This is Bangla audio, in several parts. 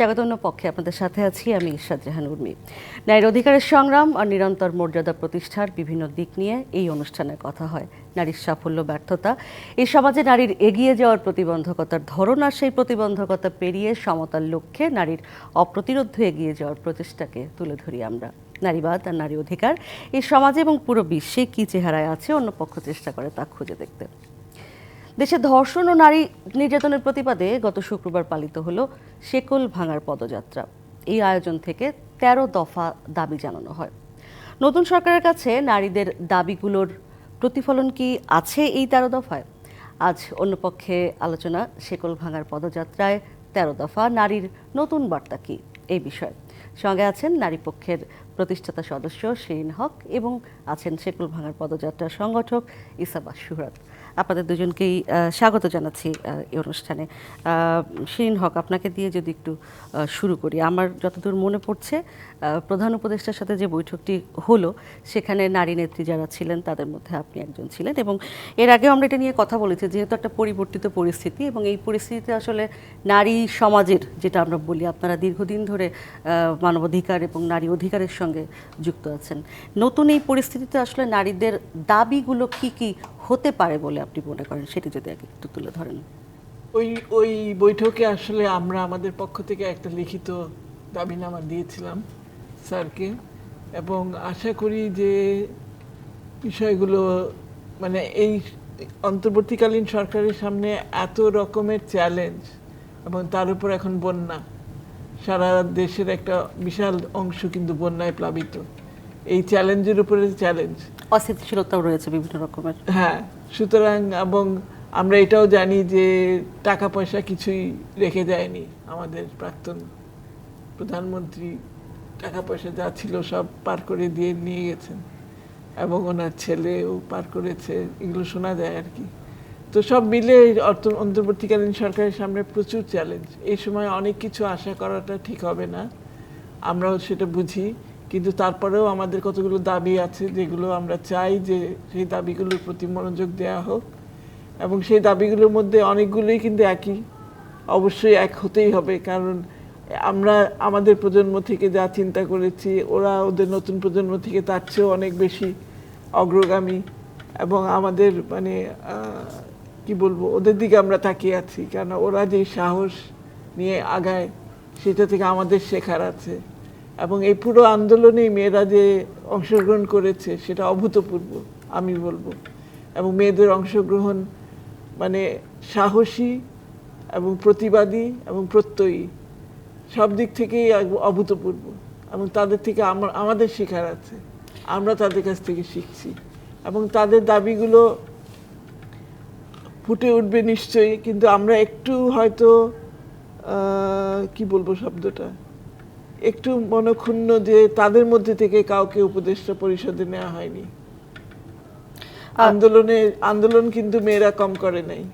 স্বাগতন্য পক্ষে আপনাদের সাথে আছি আমি ইরশাদ জাহান উর্মি। নারীর অধিকারের সংগ্রাম আর নিরন্তর মর্যাদা প্রতিষ্ঠার বিভিন্ন দিক নিয়ে এই অনুষ্ঠানে কথা হয়। নারীর সাফল্য, ব্যর্থতা এই সমাজে নারীর এগিয়ে যাওয়ার প্রতিবন্ধকতার ধরন আর সেই প্রতিবন্ধকতা পেরিয়ে সমতার লক্ষ্যে নারীর অপ্রতিরোধ এগিয়ে যাওয়ার প্রচেষ্টাকে তুলে ধরি আমরা। নারীবাদ আর নারী অধিকার এই সমাজে এবং পুরো বিশ্বে কী চেহারায় আছে অন্য পক্ষ চেষ্টা করে তা খুঁজে দেখতে। দেশে ধর্ষণ ও নারী নির্যাতনের প্রতিবাদে গত শুক্রবার পালিত হলো শেকল ভাঙার পদযাত্রা। এই আয়োজন থেকে ১৩ দফা দাবি জানানো হয়। নতুন সরকারের কাছে নারীদের দাবিগুলোর প্রতিফলন কি আছে এই তেরো দফায়? আজ অন্য পক্ষে আলোচনা, শেকল ভাঙার পদযাত্রায় তেরো দফা, নারীর নতুন বার্তা কি এই বিষয়ে। সঙ্গে আছেন নারী পক্ষের প্রতিষ্ঠাতা সদস্য শিরিন হক এবং আছেন শেকল ভাঙার পদযাত্রার সংগঠক ইসাবা সুরাত। আপনাদের দুজনকেই স্বাগত জানাচ্ছি এই অনুষ্ঠানে। শিরিন হক, আপনাকে দিয়ে যদি একটু শুরু করি। আমার যতদূর মনে পড়ছে প্রধান উপদেষ্টার সাথে যে বৈঠকটি হলো, সেখানে নারী নেত্রী যারা ছিলেন, তাদের মধ্যে আপনি একজন ছিলেন এবং এর আগেও আমরা এটা নিয়ে কথা বলেছি, যেহেতু একটা পরিবর্তিত পরিস্থিতি এবং এই পরিস্থিতিতে আসলে নারী সমাজের, যেটা আমরা বলি, আপনারা দীর্ঘদিন ধরে মানবাধিকার এবং নারী অধিকারের সঙ্গে যুক্ত আছেন। নতুন এই পরিস্থিতিতে আসলে নারীদের দাবিগুলো কি কি হতে পারে বলে আপনি মনে করেন? সেটি যদি একটু তুলে ধরেন। ওই ওই বৈঠকে আসলে আমরা আমাদের পক্ষ থেকে একটা লিখিত দাবিনামা দিয়েছিলাম স্যারকে। এবং আশা করি যে বিষয়গুলো মানে এই অন্তর্বর্তীকালীন সরকারের সামনে এত রকমের চ্যালেঞ্জ এবং তার উপর এখন বন্যা, সারা দেশের একটা বিশাল অংশ কিন্তু বন্যায় প্লাবিত। এই চ্যালেঞ্জের উপরে চ্যালেঞ্জ। অস্থিতিশীলতাও রয়েছে বিভিন্ন রকমের। হ্যাঁ সুতরাং এবং আমরা এটাও জানি যে টাকা পয়সা কিছুই রেখে যায়নি আমাদের প্রাক্তন প্রধানমন্ত্রী। টাকা পয়সা যা ছিল সব পার করে দিয়ে নিয়ে গেছেন এবং ওনার ছেলেও পার করেছে এগুলো শোনা যায় আর কি। তো সব মিলে অন্তর্বর্তীকালীন সরকারের সামনে প্রচুর চ্যালেঞ্জ। এই সময় অনেক কিছু আশা করাটা ঠিক হবে না। আমরাও সেটা বুঝি। কিন্তু তারপরেও আমাদের কতগুলো দাবি আছে যেগুলো আমরা চাই যে সেই দাবিগুলোর প্রতি মনোযোগ দেওয়া হোক। এবং সেই দাবিগুলোর মধ্যে অনেকগুলোই কিন্তু একই। অবশ্যই এক হতেই হবে, কারণ আমরা আমাদের প্রজন্ম থেকে যা চিন্তা করেছি, ওরা ওদের নতুন প্রজন্ম থেকে তার চেয়েও অনেক বেশি অগ্রগামী এবং আমাদের মানে কি বলব, ওদের দিকে আমরা তাকিয়ে আছি। কারণ ওরা যে সাহস নিয়ে আগায়, সেটা থেকে আমাদের শেখার আছে। এবং এই পুরো আন্দোলনেই মেয়েরা যে অংশগ্রহণ করেছে, সেটা অভূতপূর্ব, আমি বলব। এবং মেয়েদের অংশগ্রহণ মানে সাহসী এবং প্রতিবাদী এবং প্রত্যয়ী, সব দিক থেকেই অভূতপূর্ব। এবং তাদের থেকে আমার আমাদের শেখার আছে, আমরা তাদের কাছ থেকে শিখছি। এবং তাদের দাবিগুলো ফুটে উঠবে নিশ্চয়ই, কিন্তু আমরা একটু হয়তো কি বলব শব্দটা? একটু মনক্ষুণ্ণ যে তাদের মধ্যে থেকে কাউকে উপদেষ্টা পরিষদে নেওয়া হয়নি। আন্দোলনে আন্দোলন কিন্তু মেয়েরা কম করে নাই।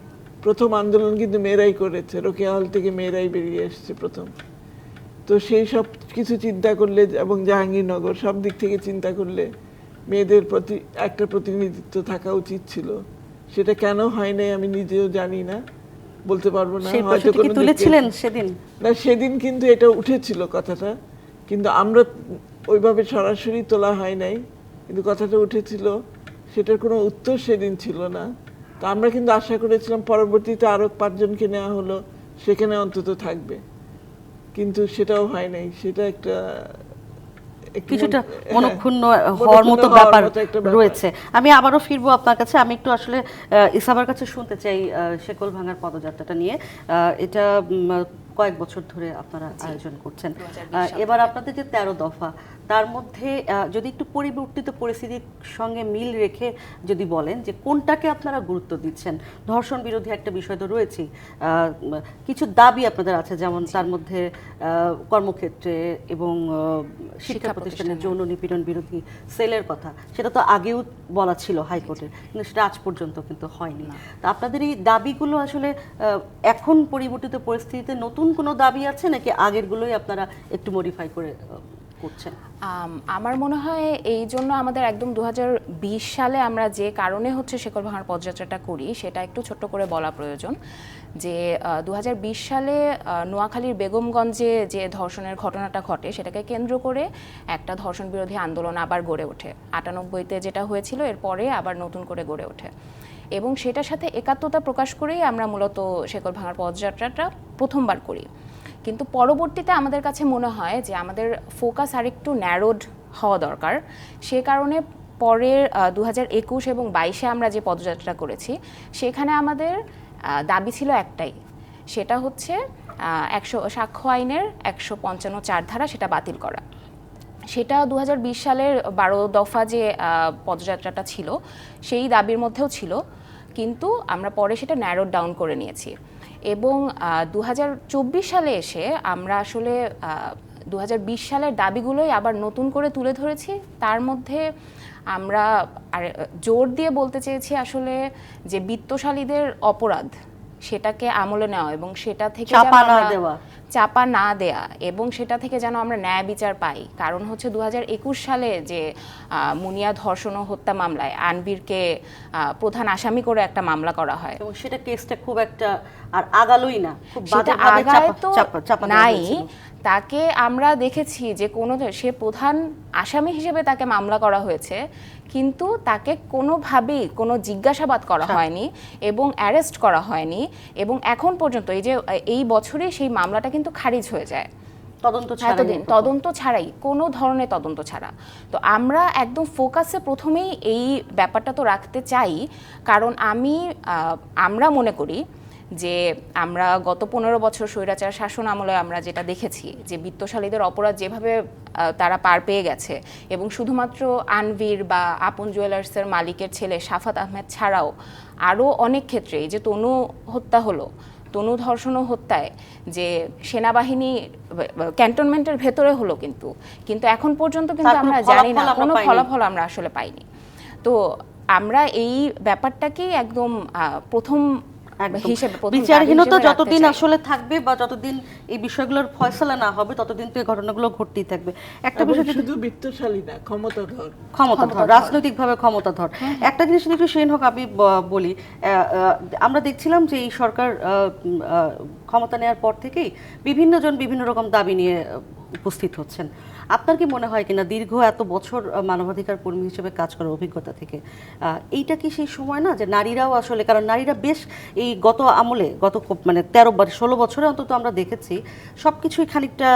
প্রথম আন্দোলন কিন্তু মেয়েরাই করেছে রোকেয়া হল থেকে মেয়েরাই বেরিয়ে এসেছে প্রথম। তো সেই সব কিছু চিন্তা করলে এবং জাহাঙ্গীরনগর সব দিক থেকে চিন্তা করলে মেয়েদের প্রতি একটা প্রতিনিধিত্ব থাকা উচিত ছিল। সেটা কেন হয় নাই আমি নিজেও জানি না। বলতে পারব না হয়তো কোনো তুলেছিলেন সেদিন? না সেদিন কিন্তু এটা উঠেছিল কথাটা কিন্তু আমরা ওইভাবে সরাসরি তোলা হয় নাই কিন্তু কথাটা উঠেছিল সেটার কোনো উত্তর সেদিন ছিল না। তো আমরা কিন্তু আশা করেছিলাম পরবর্তীতে আরও পাঁচজনকে নেওয়া হলো সেখানে অন্তত থাকবে। কিন্তু সেটাও হয় নাই সেটা একটু কিছুটা মনক্ষুণ্ণ হওয়ার মতো ব্যাপার। রয়েছে। আমি আবারও ফিরবো আপনার কাছে। আমি একটু আসলে আহ, ইসাবার কাছে শুনতে চাই আহ, শেকল ভাঙার পদযাত্রাটা নিয়ে। আহ, এটা কয়েক বছর ধরে আপনারা আয়োজন করছেন। আহ, এবার আপনাদের যে তেরো দফা তার মধ্যে যদি একটু পরিবর্তিত পরিস্থিতির সঙ্গে মিল রেখে যদি বলেন যে কোনটাকে আপনারা গুরুত্ব দিচ্ছেন? ধর্ষণ বিরোধী একটা বিষয় তো রয়েছেই। কিছু দাবি আপনাদের আছে যেমন তার মধ্যে কর্মক্ষেত্রে এবং শিক্ষা প্রতিষ্ঠানের যৌন নিপীড়ন বিরোধী সেলের কথা। সেটা তো আগেও বলা ছিল হাইকোর্টের কিন্তু সেটা আজ পর্যন্ত কিন্তু হয়নি। তা আপনাদের এই দাবিগুলো আসলে এখন পরিবর্তিত পরিস্থিতিতে নতুন কোনো দাবি আছে নাকি আগেরগুলোই আপনারা একটু মডিফাই করে করছেন আমার মনে হয় এই জন্য আমাদের একদম দু হাজার বিশ সালে আমরা যে কারণে হচ্ছে শেকল ভাঙার পদযাত্রাটা করি, সেটা একটু ছোট্ট করে বলা প্রয়োজন যে দু হাজার বিশ সালে নোয়াখালীর বেগমগঞ্জে যে ধর্ষণের ঘটনাটা ঘটে, সেটাকে কেন্দ্র করে একটা ধর্ষণ বিরোধী আন্দোলন আবার গড়ে ওঠে। আটানব্বইতে যেটা হয়েছিল, এরপরে আবার নতুন করে গড়ে ওঠে। এবং সেটার সাথে একাত্মতা প্রকাশ করেই আমরা মূলত শেকল ভাঙার পদযাত্রাটা প্রথমবার করি। কিন্তু পরবর্তীতে আমাদের কাছে মনে হয় যে আমাদের ফোকাস আরেকটু ন্যারোড হওয়া দরকার। সে কারণে পরের দু একুশ এবং বাইশে আমরা যে পদযাত্রা করেছি, সেখানে আমাদের দাবি ছিল একটাই। সেটা হচ্ছে একশো, সাক্ষ্য আইনের একশো পঞ্চান্ন চার ধারা সেটা বাতিল করা। সেটা দু হাজার বিশ সালের বারো দফা যে পদযাত্রাটা ছিল, সেই দাবির মধ্যেও ছিল। কিন্তু আমরা পরে সেটা ন্যারো ডাউন করে নিয়েছি। এবং দু হাজার চব্বিশ সালে এসে আমরা আসলে দু হাজার বিশ সালের দাবিগুলোই আবার নতুন করে তুলে ধরেছি। তার মধ্যে আমরা আর জোর দিয়ে বলতে চেয়েছি আসলে যে বিত্তশালীদের অপরাধ সেটাকে আমলে নেওয়া এবং সেটা থেকে চাপা না। দেয়া এবং সেটা থেকে যেন আমরা ন্যায় বিচার পাই। কারণ হচ্ছে দু সালে যে মুনিয়া ধর্ষণ ও হত্যা মামলায় আনবীরকে আহ, প্রধান আসামি করে একটা মামলা করা হয়। এবং সেটা কেসটা খুব একটা আর আগালোই না খুব সেটা আগায় তো নাই। তাকে আমরা দেখেছি যে কোনো সে প্রধান আসামি হিসেবে তাকে মামলা করা হয়েছে। কিন্তু তাকে কোনোভাবেই কোনো জিজ্ঞাসাবাদ করা হয়নি এবং অ্যারেস্ট করা হয়নি এবং এখন পর্যন্ত এই যে এই বছরে সেই মামলাটা কিন্তু খারিজ হয়ে যায়। তদন্ত এতদিন তদন্ত ছাড়াই কোনো ধরনের তদন্ত ছাড়া। তো আমরা একদম ফোকাসে প্রথমেই এই ব্যাপারটা তো রাখতে চাই কারণ আমি আমরা মনে করি যে আমরা গত পনেরো বছর স্বৈরাচার শাসন আমলে আমরা যেটা দেখেছি যে বিত্তশালীদের অপরাধ যেভাবে তারা পার পেয়ে গেছে এবং শুধুমাত্র আনভীর বা আপন জুয়েলার্সের মালিকের ছেলে সাফাত আহমেদ ছাড়াও আরও অনেক ক্ষেত্রে এই যে তনু হত্যা হলো তনু ধর্ষণ হত্যায় যে সেনাবাহিনী ক্যান্টনমেন্টের ভেতরে হলো কিন্তু কিন্তু এখন পর্যন্ত কিন্তু আমরা জানি না কোনো ফলাফল আমরা আসলে পাইনি। তো আমরা এই ব্যাপারটাকেই একদম প্রথম বিচারহীনতা যতদিন আসলে থাকবে বা যতদিন এই বিষয়গুলোর ফয়সলা না হবে ততদিন তো এই ঘটনাগুলো ঘটতেই থাকবে। একটা বিষয় যদি শুধু বিত্তশালী না ক্ষমতাধর। ক্ষমতাধর রাজনৈতিকভাবে ক্ষমতাধর। একটা জিনিস যদি একটু সেন হোক আমি বলি আমরা দেখছিলাম যে এই সরকার আহ, আহ, ক্ষমতা নেওয়ার পর থেকেই বিভিন্ন জন বিভিন্ন রকম দাবি নিয়ে উপস্থিত হচ্ছেন। আপনার কি মনে হয় কিনা দীর্ঘ এত বছর মানবাধিকার কর্মী হিসেবে কাজ করার অভিজ্ঞতা থেকে এইটা কি সেই সময় না যে নারীরাও আসলে, কারণ নারীরা বেশ এই গত আমলে, গত মানে তেরো বার ষোলো বছরে অন্তত আমরা দেখেছি সব কিছুই খানিকটা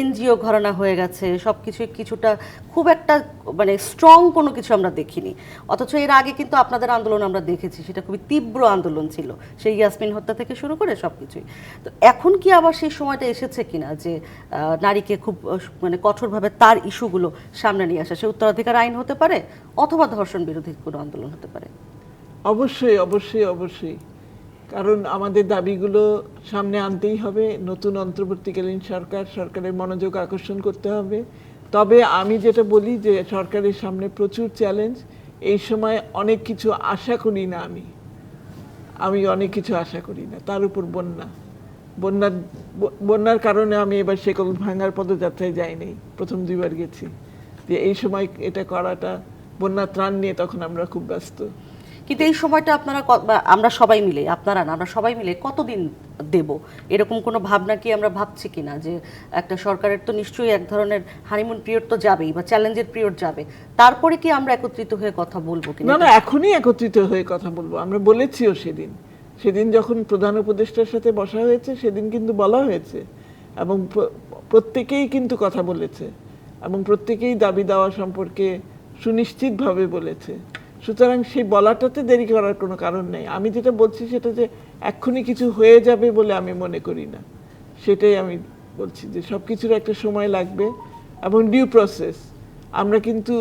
এনজিও ঘরানা হয়ে গেছে সব কিছুই কিছুটা খুব একটা মানে স্ট্রং কোনো কিছু আমরা দেখিনি। অথচ এর আগে কিন্তু আপনাদের আন্দোলন আমরা দেখেছি, সেটা খুবই তীব্র আন্দোলন ছিল। সেই ইয়াসমিন হত্যা থেকে শুরু করে সব কিছুই তো এখন কি আবার সেই সময়টা এসেছে কিনা যে নারীকে খুব মানে কঠোরভাবে তার ইস্যুগুলো সামনে নিয়ে আসা, সে উত্তরাধিকার আইন হতে পারে অথবা ধর্ষণ বিরোধী কোনো আন্দোলন হতে পারে? অবশ্যই অবশ্যই অবশ্যই। কারণ আমাদের দাবিগুলো সামনে আনতেই হবে। নতুন অন্তর্বর্তীকালীন সরকার, সরকারের মনোযোগ আকর্ষণ করতে হবে। তবে আমি যেটা বলি যে, সরকারের সামনে প্রচুর চ্যালেঞ্জ এই সময় অনেক কিছু আশা করি না আমি। আমি অনেক কিছু আশা করি না। তার উপর বন্যা। বন্যার বন্যার কারণে আমি এবার সেকল ভাঙার পদযাত্রায় যাইনি। প্রথম দুইবার গেছি। যে এই সময় এটা করাটা, বন্যা ত্রাণ নিয়ে তখন আমরা খুব ব্যস্ত। কিন্তু এই সময়টা আপনারা আমরা সবাই মিলে, আপনারা না, আমরা সবাই মিলে কতদিন দেব? এরকম কোনো ভাবনা কি আমরা ভাবছি কিনা যে একটা সরকারের তো নিশ্চয়ই এক ধরনের হানিমুন পিরিয়ড তো যাবেই বা চ্যালেঞ্জের পিরিয়ড যাবে। তারপরে কি আমরা একত্রিত হয়ে কথা বলব কিনা? না এখনই একত্রিত হয়ে কথা বলব। আমরা বলেছিও সেদিন। সেদিন যখন প্রধান উপদেষ্টার সাথে বসা হয়েছে, সেদিন কিন্তু বলা হয়েছে এবং প্রত্যেকেই কিন্তু কথা বলেছে এবং প্রত্যেকেই দাবি দেওয়া সম্পর্কে সুনিশ্চিতভাবে বলেছে। সুতরাং সেই বলাটাতে দেরি করার কোনো কারণ নেই। আমি যেটা বলছি সেটা যে এক্ষুনি কিছু হয়ে যাবে বলে আমি মনে করি না। সেটাই আমি বলছি যে সব কিছুর একটা সময় লাগবে এবং ডিউ প্রসেস আমরা কিন্তু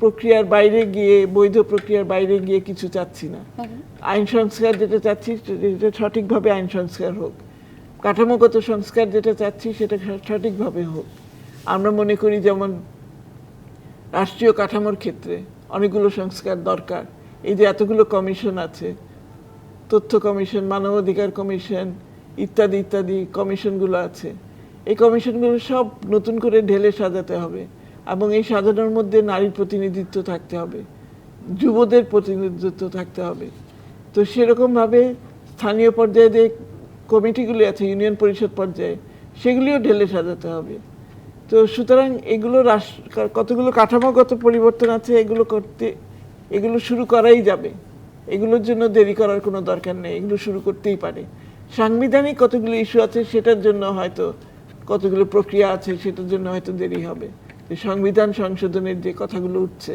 প্রক্রিয়ার বাইরে গিয়ে বৈধ প্রক্রিয়ার বাইরে গিয়ে কিছু চাচ্ছি না। আইন সংস্কার যেটা চাচ্ছি সেটা সঠিকভাবে আইন সংস্কার হোক। কাঠামোগত সংস্কার যেটা চাচ্ছি সেটা সঠিকভাবে হোক। আমরা মনে করি যেমন রাষ্ট্রীয় কাঠামোর ক্ষেত্রে অনেকগুলো সংস্কার দরকার। এই যে এতগুলো কমিশন আছে, তথ্য কমিশন, মানবাধিকার কমিশন, ইত্যাদি ইত্যাদি কমিশনগুলো আছে। এই কমিশনগুলো সব নতুন করে ঢেলে সাজাতে হবে এবং এই সাজানোর মধ্যে নারীর প্রতিনিধিত্ব থাকতে হবে, যুবদের প্রতিনিধিত্ব থাকতে হবে। তো সেরকমভাবে স্থানীয় পর্যায়ে যে কমিটিগুলি আছে, ইউনিয়ন পরিষদ পর্যায়ে, সেগুলিও ঢেলে সাজাতে হবে। তো সুতরাং এগুলো কতগুলো কাঠামোগত পরিবর্তন আছে, এগুলো করতে, এগুলো শুরু করাই যাবে। এগুলোর জন্য দেরি করার কোনো দরকার নেই, এগুলো শুরু করতেই পারে। সাংবিধানিক কতগুলো ইস্যু আছে সেটার জন্য হয়তো কতগুলো প্রক্রিয়া আছে সেটার জন্য হয়তো দেরি হবে। সংবিধান সংশোধনের যে কথাগুলো উঠছে,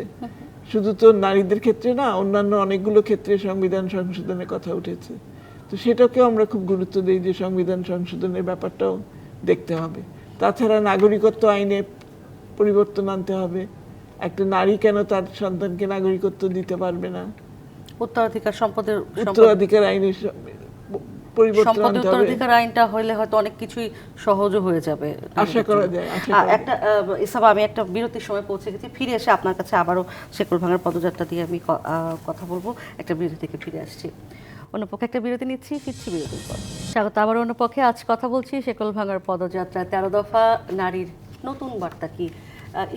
শুধু তো নারীদের ক্ষেত্রে না, অন্যান্য অনেকগুলো ক্ষেত্রে সংবিধান সংশোধনের কথা উঠেছে। তো সেটাকেও আমরা খুব গুরুত্ব দিই যে সংবিধান সংশোধনের ব্যাপারটাও দেখতে হবে। তাছাড়া নাগরিকত্ব আইনে পরিবর্তন আনতে হবে। একটা নারী কেন তার সন্তানকে নাগরিকত্ব দিতে পারবে না? উত্তরাধিকার সম্পদের উত্তরাধিকার আইনে পরিবর্তন আনতে হবে। উত্তরাধিকার আইনটা হইলে হয়তো অনেক কিছুই সহজও হয়ে যাবে। আশা করা যায়। একটা ইসাবা আমি একটা বিরতির সময় পৌঁছে গেছি। ফিরে এসে আপনার কাছে আবারও শেকল ভাঙার পদযাত্রা দিয়ে আমি কথা বলব। একটা বিরতি থেকে ফিরে আসছি। অন্য পক্ষে একটা বিরতি নিচ্ছি, ফিরছি বিরতির পর। স্বাগত আবার অন্য পক্ষে আজ কথা বলছি শেকল ভাঙার পদযাত্রা তেরো দফা নারীর নতুন বার্তা কি?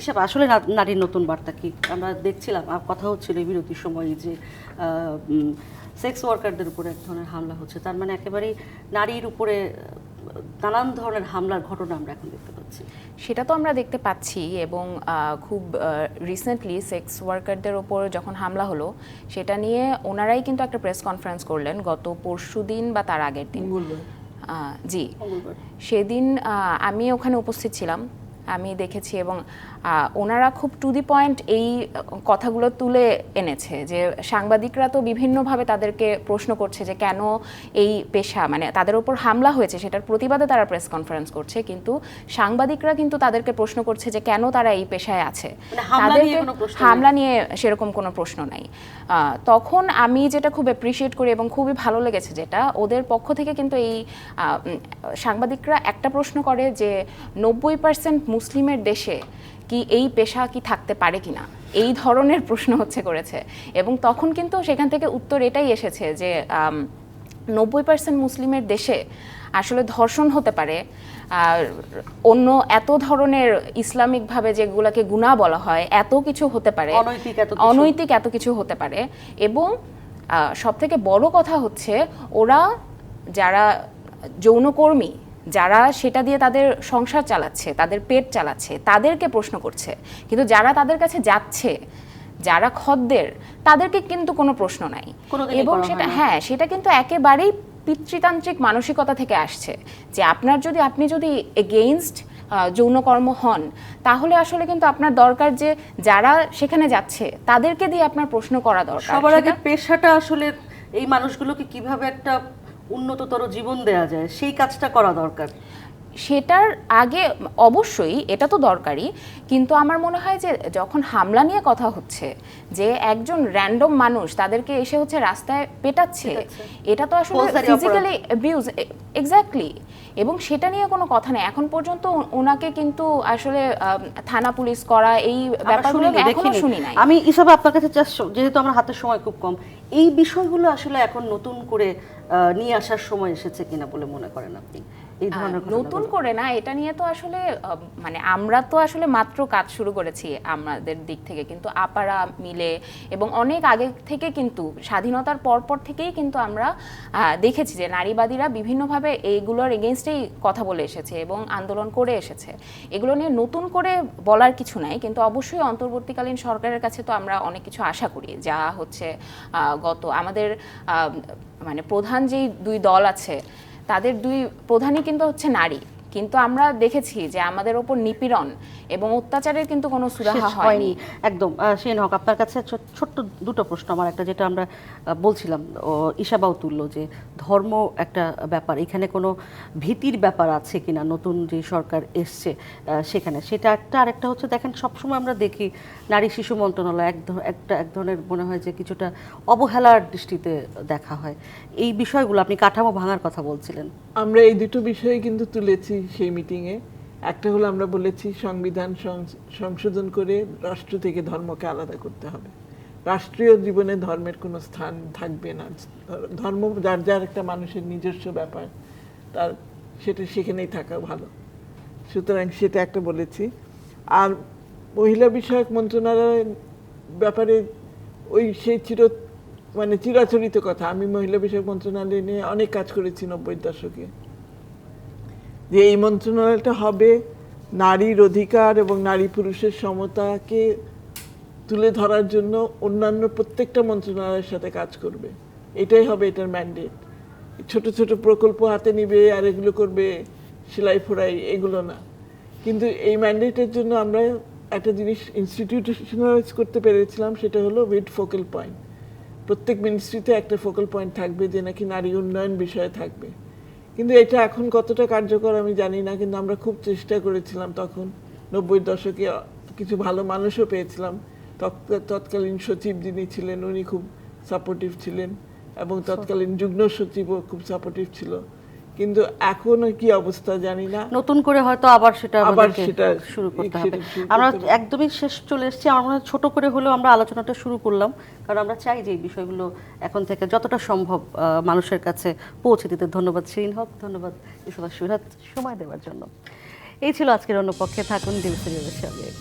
এসব আসলে নারীর নতুন বার্তা কি? আমরা দেখছিলাম কথা হচ্ছিল এই বিরতির সময় যে সেক্স ওয়ার্কারদের উপরে এক ধরনের হামলা হচ্ছে। তার মানে একেবারেই নারীর উপরে নানান ধরনের হামলার ঘটনা আমরা এখন দেখতে পাচ্ছি। সেটা তো আমরা দেখতে পাচ্ছি এবং খুব রিসেন্টলি সেক্স ওয়ার্কারদের ওপর যখন হামলা হলো সেটা নিয়ে ওনারাই কিন্তু একটা প্রেস কনফারেন্স করলেন গত পরশু দিন বা তার আগের দিন। জি। সেদিন আমি ওখানে উপস্থিত ছিলাম। আমি দেখেছি এবং ওনারা খুব টু দি পয়েন্ট এই কথাগুলো তুলে এনেছে যে সাংবাদিকরা তো বিভিন্নভাবে তাদেরকে প্রশ্ন করছে যে কেন এই পেশা মানে তাদের উপর হামলা হয়েছে সেটার প্রতিবাদে তারা প্রেস কনফারেন্স করছে কিন্তু সাংবাদিকরা কিন্তু তাদেরকে প্রশ্ন করছে যে কেন তারা এই পেশায় আছে মানে হামলা নিয়ে তাদেরকে। হামলা নিয়ে সেরকম কোনো প্রশ্ন নাই তখন আমি যেটা খুব অ্যাপ্রিসিয়েট করি এবং খুবই ভালো লেগেছে যেটা ওদের পক্ষ থেকে কিন্তু এই সাংবাদিকরা একটা প্রশ্ন করে যে নব্বই পার্সেন্ট মুসলিমের দেশে কি এই পেশা কি থাকতে পারে কিনা? এই ধরনের প্রশ্ন হচ্ছে করেছে। এবং তখন কিন্তু সেখান থেকে উত্তর এটাই এসেছে যে নব্বই পার্সেন্ট মুসলিমের দেশে আসলে ধর্ষণ হতে পারে। আর অন্য এত ধরনের ইসলামিকভাবে যেগুলোকে গুণা বলা হয় এত কিছু হতে পারে। অনৈতিক এত কিছু। অনৈতিক এত কিছু হতে পারে। এবং সব থেকে বড় কথা হচ্ছে ওরা যারা যৌনকর্মী যারা সেটা দিয়ে তাদের সংসার চালাচ্ছে তাদের পেট চালাচ্ছে তাদেরকে প্রশ্ন করছে। কিন্তু যারা তাদের কাছে যাচ্ছে যারা খদ্দের তাদেরকে কিন্তু কোনো প্রশ্ন নাই। এবং সেটা হ্যাঁ সেটা কিন্তু একেবারেই পিতৃতান্ত্রিক মানসিকতা থেকে আসছে। যে আপনার যদি আপনি যদি এগেইনস্ট যৌনকর্ম হন তাহলে আসলে কিন্তু আপনার দরকার যে যারা সেখানে যাচ্ছে তাদেরকে দিয়ে আপনার প্রশ্ন করা দরকার। সবার আগে পেশাটা আসলে এই মানুষগুলোকে কীভাবে একটা উন্নততর জীবন দেয়া যায় সেই কাজটা করা দরকার। সেটার আগে অবশ্যই এটা তো দরকারি কিন্তু আমার মনে হয় যে যখন হামলা নিয়ে কথা হচ্ছে যে একজন র্যান্ডম মানুষ তাদেরকে এসে হচ্ছে রাস্তায় পেটাচ্ছে। এটা তো আসলে ফৌজদারি ফিজিক্যালি অ্যাবিউজ এক্স্যাক্টলি এবং সেটা নিয়ে কোনো কথা নেই। এখন পর্যন্ত ওনাকে কিন্তু আসলে থানা পুলিশ করা এই ব্যাপারগুলো এখনও শুনি নাই। আমি ইসাবে আপনার কাছে যেহেতু আমার হাতের সময় খুব কম এই বিষয়গুলো আসলে এখন নতুন করে নিয়ে আসার সময় এসেছে কিনা বলে মনে করেন আপনি? এই ধরনের নতুন করে না এটা নিয়ে তো আসলে মানে আমরা তো আসলে মাত্র কাজ শুরু করেছি আমাদের দিক থেকে কিন্তু আপারা মিলে এবং অনেক আগে থেকে কিন্তু স্বাধীনতার পরপর থেকেই কিন্তু আমরা দেখেছি যে নারীবাদীরা বিভিন্নভাবে এইগুলোর এগেনস্টেই কথা বলে এসেছে এবং আন্দোলন করে এসেছে। এগুলো নিয়ে নতুন করে বলার কিছু নাই কিন্তু অবশ্যই অন্তর্বর্তীকালীন সরকারের কাছে তো আমরা অনেক কিছু আশা করি। যা হচ্ছে আহ, গত আমাদের মানে প্রধান যেই দুই দল আছে তাদের দুই প্রধানই কিন্তু হচ্ছে নারী। কিন্তু আমরা দেখেছি যে আমাদের ওপর নিপীড়ন এবং অত্যাচারের কিন্তু কোনো সুরাহা হয়নি। একদম। শিন হক আপনার কাছে ছোট্ট দুটো প্রশ্ন আমার একটা যেটা আমরা বলছিলাম ও ইশাবাও তুললো যে ধর্ম একটা ব্যাপার এখানে কোনো ভীতির ব্যাপার আছে কিনা? নতুন যে সরকার এসছে সেখানে। সেটা একটা আর একটা হচ্ছে দেখেন সবসময় আমরা দেখি নারী শিশু মন্ত্রণালয় এক একটা এক ধরনের মনে হয় যে কিছুটা অবহেলার দৃষ্টিতে দেখা হয়। এই বিষয়গুলো আপনি কাঠামো ভাঙার কথা বলছিলেন। আমরা এই দুটো বিষয়ে কিন্তু তুলেছি সেই মিটিংয়ে একটা হলো আমরা বলেছি সংবিধান সংশোধন করে রাষ্ট্র থেকে ধর্মকে আলাদা করতে হবে। রাষ্ট্রীয় জীবনে ধর্মের কোনো স্থান থাকবে না। ধর্ম যার যার একটা মানুষের নিজস্ব ব্যাপার, তার সেটা সেখানেই থাকা ভালো। সুতরাং সেটা একটা বলেছি। আর মহিলা বিষয়ক মন্ত্রণালয়ের ব্যাপারে ওই সেই চির মানে চিরাচরিত কথা, আমি মহিলা বিষয়ক মন্ত্রণালয় নিয়ে অনেক কাজ করেছি নব্বই দশকে। যে এই মন্ত্রণালয়টা হবে, নারীর অধিকার এবং নারী পুরুষের সমতাকে তুলে ধরার জন্য অন্যান্য প্রত্যেকটা মন্ত্রণালয়ের সাথে কাজ করবে। এটাই হবে এটার ম্যান্ডেট ছোট ছোট প্রকল্প হাতে নিবে আর এগুলো করবে, সেলাই ফোড়াই এগুলো না। কিন্তু এই ম্যান্ডেটের জন্য আমরা একটা জিনিস ইনস্টিটিউশনালাইজ করতে পেরেছিলাম, সেটা হলো উইথ ফোকাল পয়েন্ট প্রত্যেক মিনিস্ট্রিতে একটা ফোকাল পয়েন্ট থাকবে যে নাকি নারী উন্নয়ন বিষয়ে থাকবে। কিন্তু এটা এখন কতটা কার্যকর আমি জানি না কিন্তু আমরা খুব চেষ্টা করেছিলাম তখন। নব্বই দশকে কিছু ভালো মানুষও পেয়েছিলাম। তৎ- তৎকালীন সচিব যিনি ছিলেন উনি খুব সাপোর্টিভ ছিলেন এবং তৎকালীন যুগ্ম সচিবও খুব সাপোর্টিভ ছিল। কিন্তু এখন কি অবস্থা জানি না। নতুন করে হয়তো আবার সেটা আবার সেটা শুরু করতে হবে। আমরা একদমই শেষ চলে এসেছি। আমার মনে ছোট করে হলেও আমরা আলোচনাটা শুরু করলাম। কারণ আমরা চাই যে এই বিষয়গুলো এখন থেকে যতটা সম্ভব আহ, মানুষের কাছে পৌঁছে দিতে। ধন্যবাদ শিরিন হক ধন্যবাদ ইসলা সুরাত সময় দেওয়ার জন্য। এই ছিল আজকের অন্য পক্ষে থাকুন ডিভিসিরিয়ালের সঙ্গে